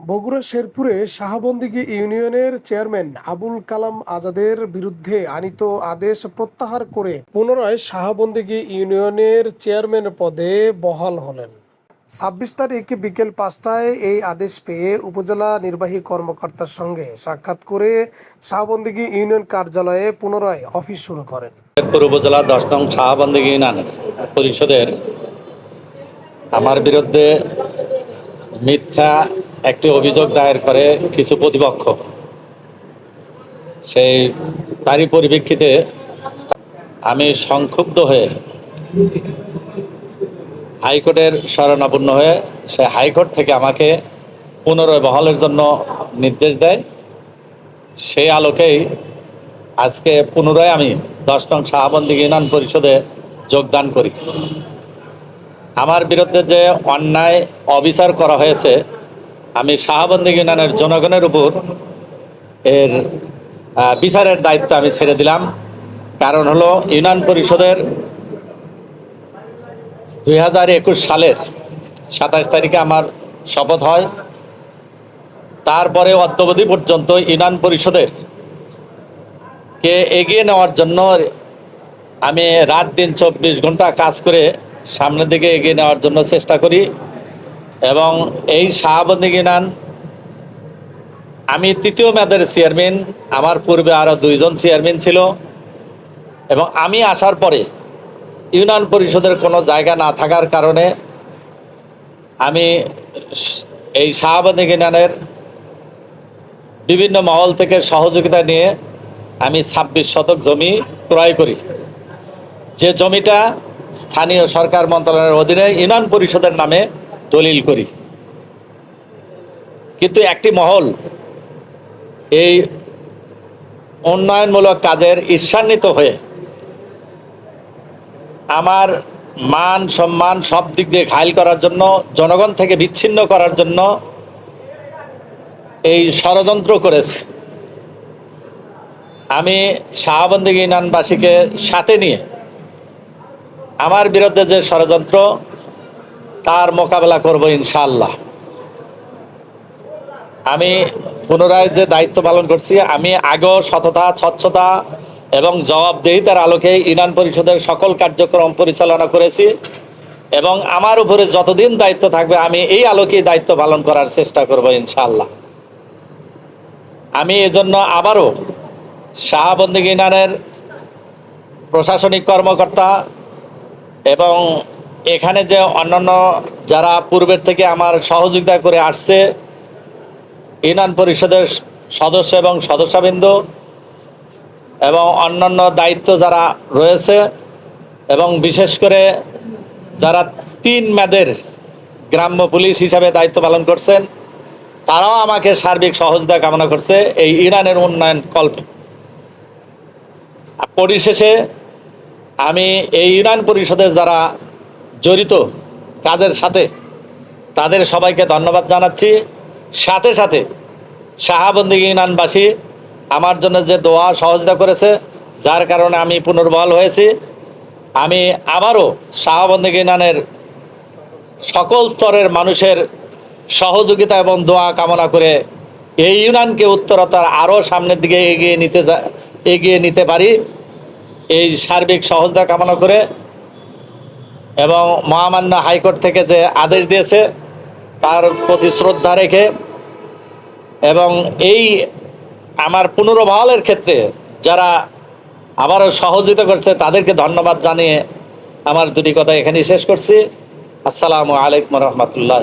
বগুড়া শেরপুরে শাহবন্দিগি ইউনিয়নের চেয়ারম্যান আবুল কালাম আজাদের বিরুদ্ধে আনিত আদেশ প্রত্যাহার করে পুনরায় শাহবন্দিগি ইউনিয়নের চেয়ারম্যান পদে বহাল হলেন। ছাব্বিশ তারিখ বিকেল পাঁচটায় এই আদেশ পেয়ে উপজেলা নির্বাহী কর্মকর্তার সঙ্গে সাক্ষাৎ করে শাহবন্দিগি ইউনিয়ন কার্যালয়ে পুনরায় অফিস শুরু করেন। শেরপুর উপজেলা দশ নং শাহবান্দি ইউনিয়ন পরিষদের আমার বিরুদ্ধে মিথ্যা একটি অভিযোগ দায়ের করে কিছু প্রতিপক্ষ। সেই তারই পরিপ্রেক্ষিতে আমি সংক্ষুব্ধ হয়ে হাইকোর্টের শরণাপন্ন হয়ে সে হাইকোর্ট থেকে আমাকে পুনরায় বহালের জন্য নির্দেশ দেয়। সেই আলোকেই আজকে পুনরায় আমি দশ নং শাহবন্দি ইউনিয়ন পরিষদে যোগদান করি। আমার বিরুদ্ধে যে অন্যায় অবিচার করা হয়েছে আমি শাহবন্দি ইউনিয়নের জনগণের উপর এর বিচারের দায়িত্ব আমি ছেড়ে দিলাম। কারণ হলো ইউনিয়ন পরিষদের দুই হাজার একুশ সালের সাতাশ তারিখে আমার শপথ হয়। তারপরে অদ্যবধি পর্যন্ত ইউনিয়ন পরিষদের কে এগিয়ে নেওয়ার জন্য আমি রাত দিন চব্বিশ ঘণ্টা কাজ করে সামনের দিকে এগিয়ে নেওয়ার জন্য চেষ্টা করি। এবং এই শাহাবন্দি গিনান, আমি তৃতীয় মেয়াদের চেয়ারম্যান। আমার পূর্বে আরও দুইজন চেয়ারম্যান ছিল। এবং আমি আসার পরে ইউনিয়ন পরিষদের কোনো জায়গা না থাকার কারণে আমি এই শাহাবন্দি গিনানের বিভিন্ন মহল থেকে সহযোগিতা নিয়ে আমি ছাব্বিশ শতক জমি ক্রয় করি। যে জমিটা স্থানীয় সরকার মন্ত্রণালয়ের অধীনে ইউনিয়ন পরিষদের নামে দলিল করি। কিন্তু একটি মহল এই উন্নয়নমূলক কাজের ঈর্ষান্বিত হয়ে আমার মান, সম্মান সব দিক দিয়ে ঘায়ল করার জন্য, জনগণ থেকে বিচ্ছিন্ন করার জন্য এই ষড়যন্ত্র করেছে। আমি শাহবন্দি ইনানবাসীকে সাথে নিয়ে আমার বিরুদ্ধে যে ষড়যন্ত্র তার মোকাবেলা করব ইনশাল্লাহ আমি পুনরায় যে দায়িত্ব পালন করছি, আমি আগেও সততা, স্বচ্ছতা এবং জবাবদেহিতার আলোকে ইউনিয়ন পরিষদের সকল কার্যক্রম পরিচালনা করেছি এবং আমার উপরে যতদিন দায়িত্ব থাকবে, আমি এই আলোকে দায়িত্ব পালন করার চেষ্টা করব ইনশাল্লাহ আমি এজন্য আবারও শাহাবন্দি ইনানের প্রশাসনিক কর্মকর্তা এবং এখানে যে অন্যান্য যারা পূর্বের থেকে আমার সহযোগিতা করে আসছে, ইউনিয়ন পরিষদের সদস্য এবং সদস্যবৃন্দ এবং অন্যান্য দায়িত্ব যারা রয়েছে এবং বিশেষ করে যারা তিন মেয়াদের গ্রাম্য পুলিশ হিসাবে দায়িত্ব পালন করছেন, তারাও আমাকে সার্বিক সহযোগিতা কামনা করছে এই ইরানের উন্নয়ন কল্পে। পরিশেষে আমি এই ইউনিয়ন পরিষদের যারা জড়িত কাজের সাথে। তাদের সবাইকে ধন্যবাদ জানাচ্ছি। সাথে সাথে শাহাবন্দি ইউনিয়নবাসী আমার জন্য যে দোয়া সহযোগিতা করেছে, যার কারণে আমি পুনর্বহাল হয়েছি। আমি আবারও শাহাবন্দি ইউনিয়নের সকল স্তরের মানুষের সহযোগিতা এবং দোয়া কামনা করে এই ইউনিয়নকে উত্তরতার আরও সামনের দিকে এগিয়ে নিতে এগিয়ে নিতে পারি। এই সার্বিক সহজতা কামনা করে এবং মহামান্য হাইকোর্ট থেকে যে আদেশ দিয়েছে, তার প্রতি শ্রদ্ধা রেখে এবং এই আমার পুনর্বহালের ক্ষেত্রে যারা আবারও সহযোগিতা করছে, তাদেরকে ধন্যবাদ জানিয়ে আমার দুটি কথা এখানেই শেষ করছি। আসসালামু আলাইকুম রহমতুল্লাহ